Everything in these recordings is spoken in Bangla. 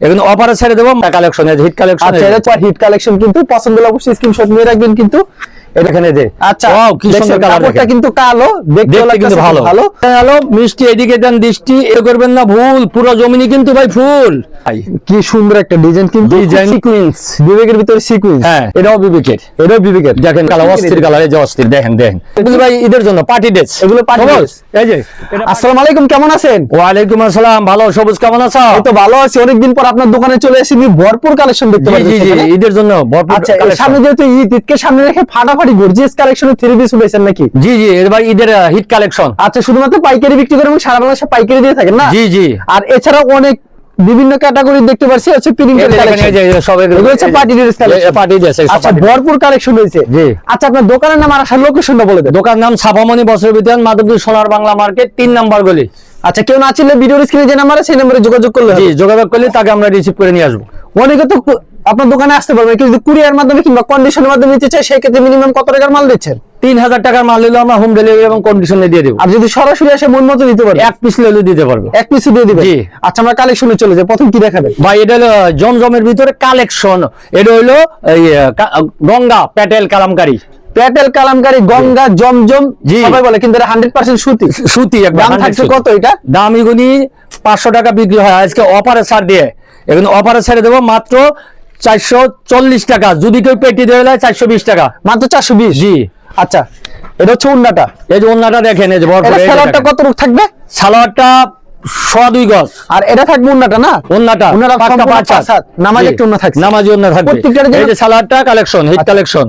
এখানে অফারে ছেড়ে দেবো কালেকশন হিট কালেকশন আচ্ছা এটা হিট কালেকশন কিন্তু পছন্দ হলে অবশ্যই স্ক্রিনশট নিয়ে রাখবেন কিন্তু। এখানে যে। আচ্ছা Wow, কি সুন্দর কালার কিন্তু কালো দেখতে দেখতে কিন্তু ভালো। ভালো। ভালো মিষ্টি এদিকে দেন দৃষ্টি এ করবেন না ভুল পুরো জমিনি কিন্তু ভাই ফুল। কি সুন্দর একটা ডিজাইন কিন্তু। Design। সিকোয়েন্স বিবেকের ভিতরে সিকোয়েন্স হ্যাঁ। এটাও বিবেকের এটাও বিবেকের। দেখেন কালার অস্থির কালার এই যে অস্থির দেখেন দেখেন। এগুলো ভাই ঈদের জন্য পার্টি ড্রেস এগুলো party dress। এই যে আসসালামু আলাইকুম কেমন আছেন? ওয়ালাইকুম আসসালাম ভালো সবুজ কেমন আছো? তো ভালো আছি অনেকদিন পর আপনার দোকানে চলে এসেছি আমি ভরপুর কালেকশন দেখতে পাচ্ছি জি জি ঈদের জন্য ভরপুর আচ্ছা সামনে যেহেতু ঈদ ঈদকে সামনে রেখে ফাটাফাটি গর্জিয়াস কালেকশনে থ্রি পিস উঠেছেন নাকি? জি জি এবার ঈদের হিট কালেকশন আচ্ছা শুধুমাত্র পাইকারি বিক্রি করেন এবং সারা বাংলাদেশে পাইকারি দিয়ে থাকেন না? জি জি। আর অনেক বিভিন্ন ক্যাটাগরি দেখতে পাচ্ছি হচ্ছে সব এগুলো- আচ্ছা ভরপুর কালেকশন হয়েছে। জি। আচ্ছা আপনার দোকানের নাম আর আসার লোকেশনটা বলে দেন। দোকান নাম ছাপামণি বছর বিধান মাধবদী সোনার বাংলা মার্কেট তিন নাম্বার গলি। আচ্ছা কেউ না চিনলে ভিডিওর স্ক্রিনে যে নাম্বার আছে সেই নম্বরে যোগাযোগ করলে জি যোগাযোগ করলে তাকে আমরা রিসিভ করে নিয়ে আসব। অনেকে তো আপনার দোকানে আসতে পারবে কিন্তু যদি কুরিয়ার মাধ্যমে কিংবা কন্ডিশনের মাধ্যমে নিতে চাই সেই ক্ষেত্রে মিনিমাম কত টাকার মাল দিচ্ছেন? তিন হাজার টাকার মাল নিলেও আমরা হোম ডেলিভারি এবং কন্ডিশনে দিয়ে দেবো। আর যদি সরাসরি আসে মন মতো দিতে পারবে এক পিস নিলেও দিতে পারব। এক পিসে দিয়ে দিবে আচ্ছা আমরা কালেকশনে চলে যাই। প্রথম কি দেখাবেন? ভাই এটা হলো জমজমের ভিতরে কালেকশন এটা হলো গঙ্গা প্যাটেল কালামকারী। প্যাটেল কালামকারী গঙ্গা জমজম। সবাই বলে কিন্তু এটা হান্ড্রেড পার্সেন্ট সুতি। সুতি দাম থাকছে কত এটা? দাম এগুলি পাঁচশো টাকা বিক্রি হয়। আজকে অফারে ছাড় দিয়ে। এখন অফারে ছেড়ে দেবো মাত্র চারশো চল্লিশ টাকা। যদি কেউ পেটি দেওয়া যায় চারশো বিশ টাকা। মাত্র চারশো বিশ? জি। আচ্ছা এটা হচ্ছে উন্নাটা এই যে অন্যটা দেখেন এই যে দেখেন। কত রূপ থাকবে? সালোয়ারটা দুই গজ। আর এটা থাকবে উন্নাটা না? পাঁচ। নামাজি। একটা থাকছে। নামাজি থাকবে। যে সালোয়ারটা কালেকশন হিট কালেকশন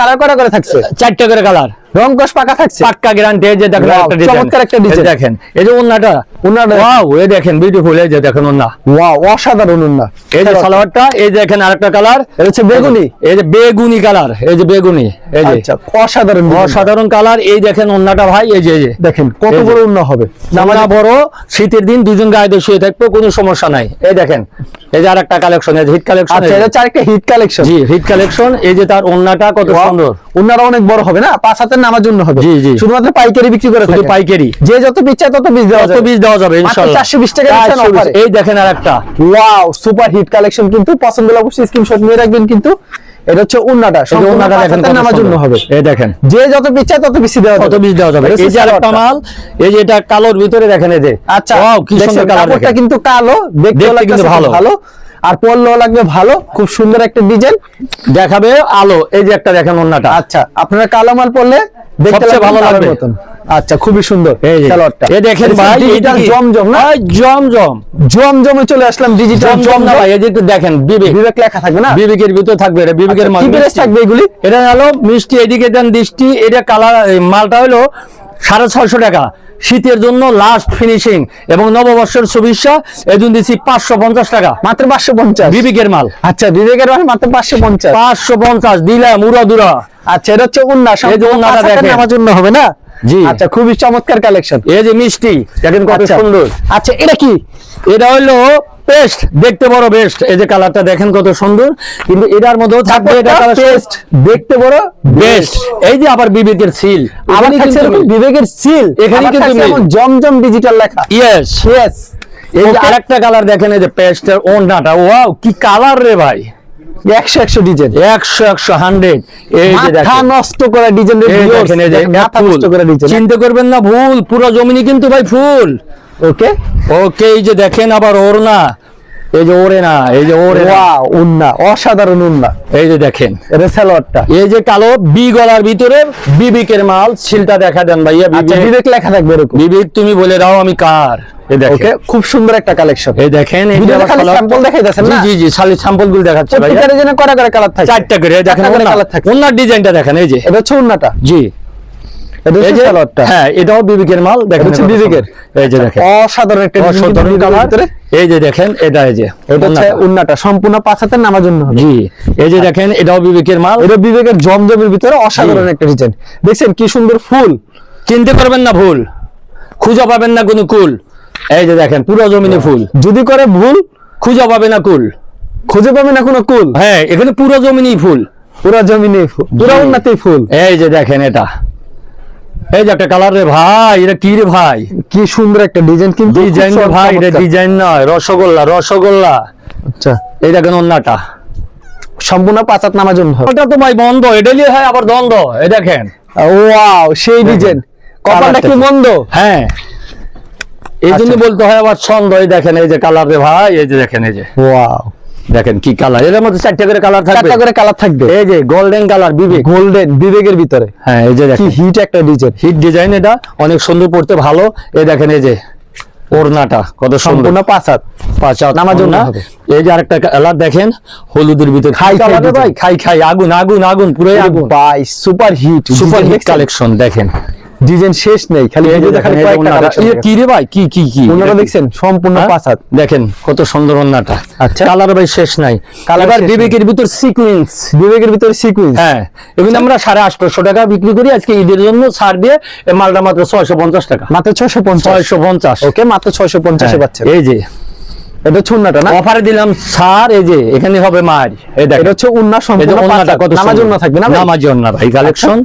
কালার করা করে থাকছে? চারটে করে কালার রং কষ পাকা থাকছে পাক্কা গ্যারান্টি যে দেখেন একটা ডিজাইন চমৎকার একটা design। দেখেন এই যে ওন্নাটা ওন্নাটা ওয়াও এই দেখেন বিউটিফুল এই যে দেখেন ওন্না ওয়াও অসাধারণ উন্না এই যে সালোয়ারটা এই যে দেখেন আরেকটা কালার এটা হচ্ছে বেগুনি এই যে বেগুনি কালার এই যে বেগুনি এই যে আচ্ছা অসাধারণ অসাধারণ কালার এই দেখেন ওন্নাটা ভাই এই যে এই যে দেখেন কত। বড় উন্না হবে নামা বড় শীতের দিন দুজন গায়ে দিয়ে শুয়ে থাকবে কোনো সমস্যা নাই এই দেখেন এই যে আরেকটা কালেকশন এই হিট কালেকশন আচ্ছা এটা হচ্ছে আরেকটা hit collection ji hit collection এই যে তার ওন্নাটা কত সুন্দর উন্নারা অনেক বড় হবে না পাঁচ হাতের নামার জন্য হবে। শুধুমাত্র পাইকারি বিক্রি করে থাকে। পাইকারি। যে যত পিস চায় তত পিস দেওয়া যাবে বীজ দেওয়া যাবে ইনশাআল্লাহ 420 টাকা দিচ্ছেন 420 offer এই দেখেন আরেকটা। ওয়াও সুপার হিট কালেকশন কিন্তু পছন্দ হলে অবশ্যই স্ক্রিনশট নিয়ে রাখবেন কিন্তু। এটা হচ্ছে উন্নাটা। সম্পূর্ণ দেখেন নামার জন্য হবে। এই দেখেন। যে যত তত বেশি দেওয়া কত বীজ দেওয়া যাবে। এই যে আরেকটা। মাল এই যে এটা কালোর ভিতরে দেখেন এই যে আচ্ছা ওয়াও কি সুন্দর কালার কাপড়টা কিন্তু কালো দেখতে দেখতে কিন্তু ভালো। ভালো। আর পরলেও লাগবে ভালো খুব সুন্দর একটা ডিজাইন। দেখাবে আলো এই যে একটা দেখেন ওন্নাটা। আচ্ছা আপনারা কালো মাল পরলে দেখতে ভালো লাগবে। আচ্ছা খুবই সুন্দর সালোয়ারটা। এই দেখেন ভাই ডিজিটাল জমজম না? এই জমজম। জমজমে চলে আসলাম ডিজিটাল জমজম না ভাই এই যে দেখেন বিবেক। বিবেক লেখা থাকবে না? বিবেকের ভিতরে থাকবে এটা বিবেকের আচ্ছা, মাল কি থাকবে এগুলি? এটা হলো মিষ্টি এদিকে দেন দৃষ্টি এটা কালার মালটা হলো সাড়ে ছয়শো টাকা। শীতের জন্য লাস্ট ফিনিশিং এবং নববর্ষের শুভেচ্ছা এদিন দিচ্ছি পাঁচশো পঞ্চাশ টাকা। মাত্র পাঁচশো পঞ্চাশ? বিবেকের মাল। আচ্ছা বিবেকের মাল মাত্র পাঁচশো পঞ্চাশ। পাঁচশো পঞ্চাশ দিলাম উড়া দুরা। আচ্ছা এটা হচ্ছে উন্না। এই যে উন্নাটা দেখেন। আমার জন্য হবে না? জি। আচ্ছা খুবই চমৎকার কালেকশন এই যে মিষ্টি দেখেন কত আচ্ছা। সুন্দর। আচ্ছা এটা কি? এটা হলো পেস্ট দেখতে বড় বেস্ট এই যে কালারটা দেখেন কত সুন্দর। কিন্তু এটার মধ্যেও থাকবে এটা কালার পেস্ট দেখতে বড় বেস্ট। এই যে আবার বিবেকের সিল। আবার থাকছে এরকম বিবেকের সিল। এখানে কিন্তু জমজম ডিজিটাল লেখা। ইয়েস ইয়েস এই যে আরেকটা কালার দেখেন এই যে পেস্টের ওন্নাটা ওয়াও কি কালার রে ভাই। একশো একশো ডিজাইন। একশো একশো হান্ড্রেড। এই যে নষ্ট করা ডিজাইন নষ্ট ডিজাইন। চিন্তা করবেন না ভুল পুরো জমিনি কিন্তু ভাই ফুল। ওকে ওকে এই যে দেখেন আবার ওর না এই যে ওরে না এই যে ওরে ওয়াও উন্না অসাধারণ উন্না। এই যে দেখেন। এটা সালোয়ারটা। এই যে কালো বি গলার ভিতরে বিবিকের মাল সিলটা দেখা দেন ভাইয়া আচ্ছা বিবেক লেখা থাকবে এরকম। বিবেক তুমি বলে দাও আমি কার। ওকে খুব সুন্দর একটা কালেকশন এই দেখেন এই যে ভিডিওতে আবার খালি কালার- sample দেখাই যাচ্ছেন জি না? জি জি খালি স্যাম্পলগুলো দেখাচ্ছে প্রত্যেকটার জন্য কটা করে কালার থাকে। চারটা করে দেখেন করে ওন্নার ডিজাইনটা দেখেন এই যে। এটা হচ্ছে উন্নাটা। জি এটা এই হচ্ছে যে সালোয়ারটা হ্যাঁ এটাও বিবেকের মাল দেখেন বিবেকের। এই যে দেখেন। অসাধারণ একটা অসাধারণ কালার। এই যে দেখেন এটা এই যে এটা হচ্ছে উন্নাটা। সম্পূর্ণ পাঁচ নামার জন্য জি এই যে দেখেন এটাও বিবেকের মাল। এটা বিবেকের জমজমের ভিতরে অসাধারণ একটা ডিজাইন। দেখছেন কি সুন্দর ফুল? চিনতে পারবেন না ভুল। খুঁজে পাবেন না কোনো কুল। এই যে দেখেন পুরো জমিনে ফুল। যদি করে ভুল? খুঁজে পাবে না কুল। খুঁজে পাবে না কোনো কুল? হ্যাঁ এখানে পুরো জমিনেই ফুল। পুরা জমিনে ফুল। পুরা। উন্নতি ফুল। এই যে দেখেন এটা। এই যে একটা কালার রে ভাই এটা কি রে ভাই? কি সুন্দর একটা ডিজাইন কিন্তু ডিজাইন ভাই এটা ডিজাইন নয় রসগোল্লা রসগোল্লা। আচ্ছা। এই দেখেন অন্যটা সম্পূর্ণ পাঁচ হাত নামার জন্য তো ভাই বন্ধ এটা নিয়ে হয় আবার দ্বন্দ্ব এই দেখেন। ওয়াও সেই ডিজাইন কপালটা কি মন্দ? হ্যাঁ। এই জন্য আচ্ছা। বলতে হয় আবার ছন্দ এই দেখেন এই যে কালার রে ভাই এই যে দেখেন এই যে। ওয়াও দেখেন কি কালারের মধ্যে চারটে করে কালার থাকবে। চারটা করে কালার থাকবে। এই যে গোল্ডেন কালার বিবেক। গোল্ডেন বিবেকের ভিতরে। হ্যাঁ এই যে দেখেন। হিট একটা ডিজাইন হিট ডিজাইন এটা অনেক সুন্দর পড়তে ভালো। এই দেখেন এই যে ওড়নাটা কত সুন্দর। সম্পূর্ণ পাঁচ হাত। পাঁচা নামার জন্য। এই যে আরেকটা কালার দেখেন হলুদের ভিতরে খাই খাই খাই আগুন আগুন আগুন পুরো আগুন। ভাই super hit super hit collection দেখেন। ডিজাইন শেষ নেই খালি। কি রে ভাই? কি কি কি? ওনারা দেখছেন সম্পূর্ণ হ্যাঁ? পাঁচ হাত। দেখেন কত সুন্দর ওড়নাটা আচ্ছা। কালার ভাই শেষ নাই। নাই। বিবেকের ভিতর সিকুয়েন্স বিবেকের ভিতরে সিকুয়েন্স হ্যাঁ এগুলো আমরা সাড়ে আটশো টাকা বিক্রি করি। আজকে ঈদের জন্য ছাড় দিয়ে মালটা মাত্র ছয়শো পঞ্চাশ টাকা। মাত্র ছয়শো পঞ্চাশ। ছয়শো পঞ্চাশ। ওকে মাত্র ছয়শো পঞ্চাশে পাচ্ছেন। এই যে। এটা ছুন্নাটা না? অফারে দিলাম ছাড় এই যে এখানে হবে মার এই এটা হচ্ছে উন্না সম্পূর্ণ কত নামার জন্য থাকবে না? নামার জন্য ভাই কালেকশন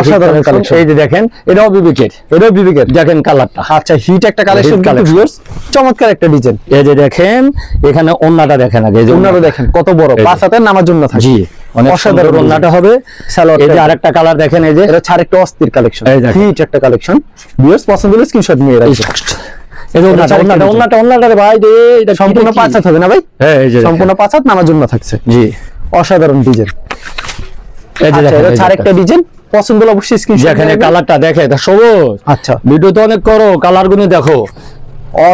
অসাধারণ collection। এই যে দেখেন এটাও বিবেকের। এটাও বিবেকের। দেখেন কালারটা আচ্ছা হিট একটা কালেকশন collection। ভিউয়ার্স চমৎকার একটা ডিজাইন এই যে দেখেন এখানে ওন্নাটা দেখেন আগে এই যে উন্নাটা দেখেন কত বড়। পাঁচ হাতের নামার জন্য থাকে জি অনেক অসাধারণ ওন্নাটা হবে। সালোয়ারটা এই যে আরেকটা কালার দেখেন এই যে। এটা ছাড় একটা অস্থির কালেকশন। হিট একটা কালেকশন ভিউয়ার্স পছন্দ হলে স্ক্রিনশট নিয়ে রাখবেন। ভাই এটা সম্পূর্ণ পাঁচ হাত হবে না ভাই? হ্যাঁ এই যে সম্পূর্ণ পাঁচ হাত নামার জন্য থাকছে। জি। অসাধারণ ডিজাইন। আচ্ছা ডিজাইন। পছন্দ হলে অবশ্যই স্ক্রিনশট যেখানে কালারটা দেখে এটা সবুজ। আচ্ছা। ভিডিও তো অনেক করো কালারগুলো দেখো।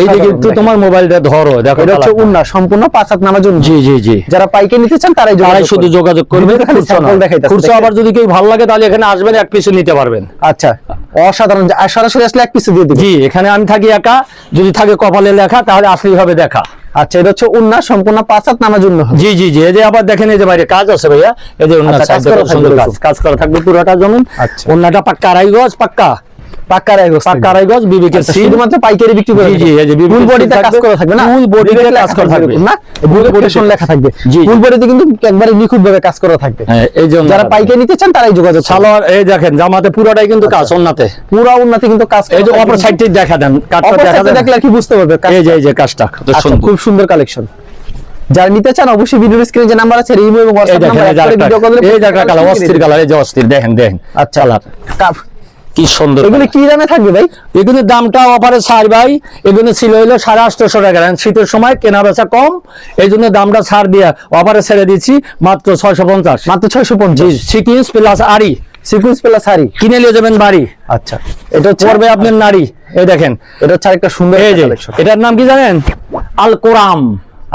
এইদিকে একটু তোমার মোবাইলটা ধরো দেখো এটা হচ্ছে উন্না সম্পূর্ণ পাঁচ হাত নামার জন্য জি জি জি। যারা পাইকে নিতে চান তারাই তারাই শুধু যোগাযোগ করবে। ভিডিওতে খালি খুচরা না। sample দেখাইতাছে, খুচরা দেখেন। আবার যদি কেউ ভালো লাগে তাহলে এখানে আসবেন এক পিসও নিতে পারবেন। আচ্ছা অসাধারণ। সরাসরি আসলে এক পিস দিয়ে দিবেন জি এখানে আমি থাকি একা। যদি থাকে কপালে লেখা তাহলে আসলেই হবে দেখা। আচ্ছা এটা হচ্ছে উন্না সম্পূর্ণ পাঁচ হাত নামার জন্য জি জি জি। এই যে আবার দেখেন এই যে বাইরে কাজ আছে ভাইয়া। এই যে ওনার আচ্ছা, কাজ করা থাকবে কাজ। কাজ করা থাকবে পুরোটা যেমন আচ্ছা। ওনাটা পাক্কা আড়াই পাক্কা? পাক্কা রায় পাক্কা আড়াই বিবেকের আচ্ছা, শুধুমাত্র পাইকারি বিক্রি করে জি, জি, ফুল বডিতে কাজ করা থাকবে না? Full body কাজ করা থাকবে। থাকবে। না? ফুল body লেখা থাকবে। জি, জি। ফুল বডিতে কিন্তু একবারে নিখুঁত ভাবে কাজ করা থাকবে। এই যে যারা পাইকারি নিতে চান তারাই যোগাযোগ সালোয়ার এই দেখেন জামাতে পুরোটাই কিন্তু কাজ ওনাতে পুরো উন্নতি কিন্তু কাজ এই যে অপর সাইডটি দেখা দেন দেখা দেন। দেখলে আর কি বুঝতে পারবে কাজটা। এই যে এই যে কাজটা কত আচ্ছা, খুব সুন্দর কালেকশন যারা নিতে চান অবশ্যই ভিডিও স্ক্রিনে যে নাম্বার আছে এবং এই হোয়াটসঅ্যাপ নাম্বার কালার অস্থির কালার এই যে অস্থির দেখেন দেখেন আচ্ছা। কালার কি সুন্দর এগুলো কি দামে থাকবে ভাই? এগুলোর দামটা অফারে ছাড় ভাই। এগুলো ছিল হইল সাড়ে আটশোশো টাকা শীতের সময় কেনা বেচা কম। এই জন্য দামটা ছাড় দিয়ে অফারে ছেড়ে দিচ্ছি মাত্র ছয়শো পঞ্চাশ। মাত্র ছয়শো পঞ্চাশ? সিকিউন্স প্লাস আড়ি সিকুয়েন্স প্লাস শাড়ি কিনে নিয়ে যাবেন বাড়ি। আচ্ছা। এটা হচ্ছে পড়বে আপনার নারী। এই দেখেন। এটা হচ্ছে আরেকটা সুন্দর এটার নাম কি জানেন? আল কোরাম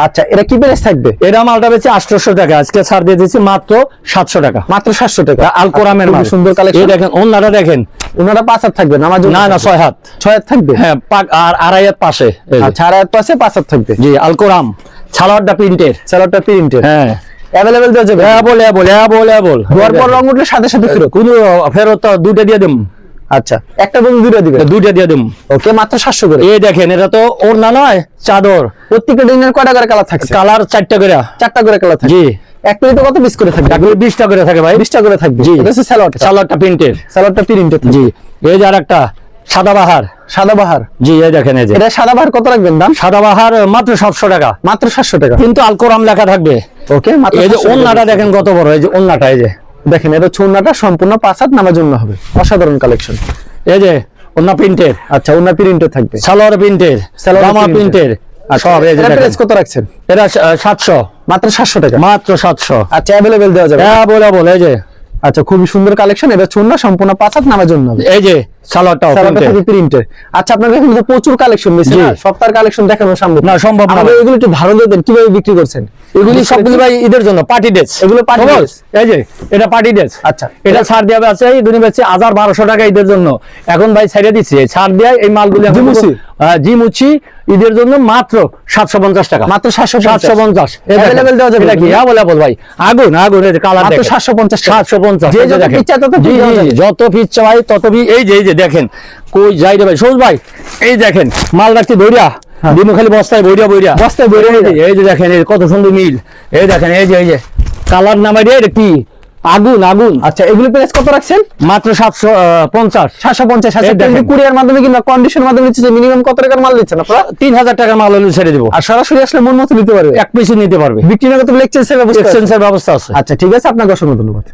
আচ্ছা এটা কি প্রাইস থাকবে? এরা মালটা বেচে আটশোশো টাকা। আজকে ছাড় দিয়ে দিচ্ছি মাত্র সাতশো টাকা। মাত্র সাতশো টাকা? আল কোরামের মাল। সুন্দর এই কালেকশন দেখেন ওনারা দেখেন। ওনারা পাঁচ হাত থাকবে না না ছয় হাত। ছয় হাত থাকবে? হ্যাঁ পাক আর আড়াই হাত পাশে। আচ্ছা আর হাত পাশে পাঁচ হাত থাকবে? জি আল কোরাম ছালোয়ারটা প্রিন্টের। স্যালাডটা প্রিন্টের? হ্যাঁ। অ্যাভেলেবেল দেওয়া যাবে? বল বল বল বল ধোয়ার পর রং উঠলে সাথে সাথে ফেরত। কোনো ফেরত দুইটা দিয়ে দিম আচ্ছা। একটা বন্ধু দুটো দিবে। দুইটা দিয়ে ওকে মাত্র সাতশো করে। এই দেখেন এটা তো ওর না নয় চাদর। প্রত্যেকটা ডিজাইনের কয়টা করে কালার থাকছে? কালার চারটা করে। চারটা করে কালার থাকবে জি। এক প্লেটে কত পিস করে থাকবে? এগুলো বিশটা করে থাকে ভাই। করে থাকবে। জি। এটা হচ্ছে স্যালাড সালোয়ারটা প্রিন্টের স্যালাডটা প্রিন্টেড জি। এই যে আর একটা সাদাবাহার সাদাবাহার জি এই দেখেন এই যে। এটা সাদাবাহার কত রাখবেন দাম? সাদাবাহার মাত্র সাতশো টাকা। মাত্র সাতশো টাকা। কিন্তু আল কোরাম লেখা থাকবে। ওকে মাত্র এই যে 700 ওন্নাটা দেখেন কত বড় এই যে ওন্নাটা এই যে। দেখেন এটা ছুন্নাটা সম্পূর্ণ পাঁচ হাত নামার জন্য হবে। অসাধারণ কালেকশন এই যে ওন্না প্রিন্টের। আচ্ছা ওনার প্রিন্টে থাকবে। সালোয়ার প্রিন্টের সালোয়ার জামা প্রিন্টের। আচ্ছা, সব এই যে প্রাইস কত রাখছেন? এটা সাতশো। মাত্র সাতশো টাকা? মাত্র সাতশো। আচ্ছা অ্যাভেলেবেল দেওয়া যাবে। হ্যাঁ বলে বলে এই যে। আচ্ছা খুবই সুন্দর কালেকশন এটা ছুন্না সম্পূর্ণ পাঁচ হাত নামার জন্য হবে। এই যে। থাকবে প্রিন্টের আচ্ছা আপনাদের এখানে তো প্রচুর কালেকশন। না? সপ্তাহের কালেকশন দেখানো সম্ভব না, সম্ভব না। এগুলো একটু ধারণা দেন কীভাবে বিক্রি করছেন? এগুলি সবগুলি ভাই ঈদের জন্য পার্টি ড্রেস এগুলো party dress? এই যে এটা পার্টি ড্রেস আচ্ছা। এটা ছাড় দেওয়া আছে দুনি বেচছে হাজার বারোশো টাকা ঈদের জন্য। এখন ভাই ছেড়ে দিচ্ছে। ছাড় দেওয়া এই মালগুলি? হ্যাঁ, জিমুচি ঈদের জন্য মাত্র সাতশো পঞ্চাশ টাকা। মাত্র সাতশো সাতশো পঞ্চাশ। Available দেওয়া যাবে? কি? হ্যাঁ বলে বল ভাই। আগুন আগুন কালার মাত্র 750 টাকা। সাতশো পঞ্চাশ যে যত পিস তত চাই এই যে এই যে দেখেন। কই যাই রে ভাই সবুজ ভাই। এই দেখেন মাল রাখছি বইরা দিমু খালি বস্তায় বইরা বইরা হ্যাঁ। বস্তায় বইরা এই যে দেখেন কত সুন্দর মিল। এই দেখেন এই যে এই যে। কালার নামাই এটা কি? আগুন আগুন। আচ্ছা এগুলো প্রাইস কত রাখছেন? মাত্র সাতশো পঞ্চাশ। সাতশো পঞ্চাশ আছে এই দেখেন। কুরিয়ার মাধ্যমে কিংবা কন্ডিশনের মাধ্যমে নিচ্ছে মিনিমাম কত টাকার মাল দিচ্ছেন আপনারা? তিন হাজার টাকার মাল হলে ছেড়ে দেবো। আর সরাসরি আসলে মন মতো নিতে পারবে? এক পিসি নিতে পারবে। বিক্রি না করতে এক্সচেঞ্জের ব্যবস্থা আছে? এক্সচেঞ্জের ব্যবস্থা আছে। আচ্ছা ঠিক আছে আপনাকে অসংখ্য ধন্যবাদ।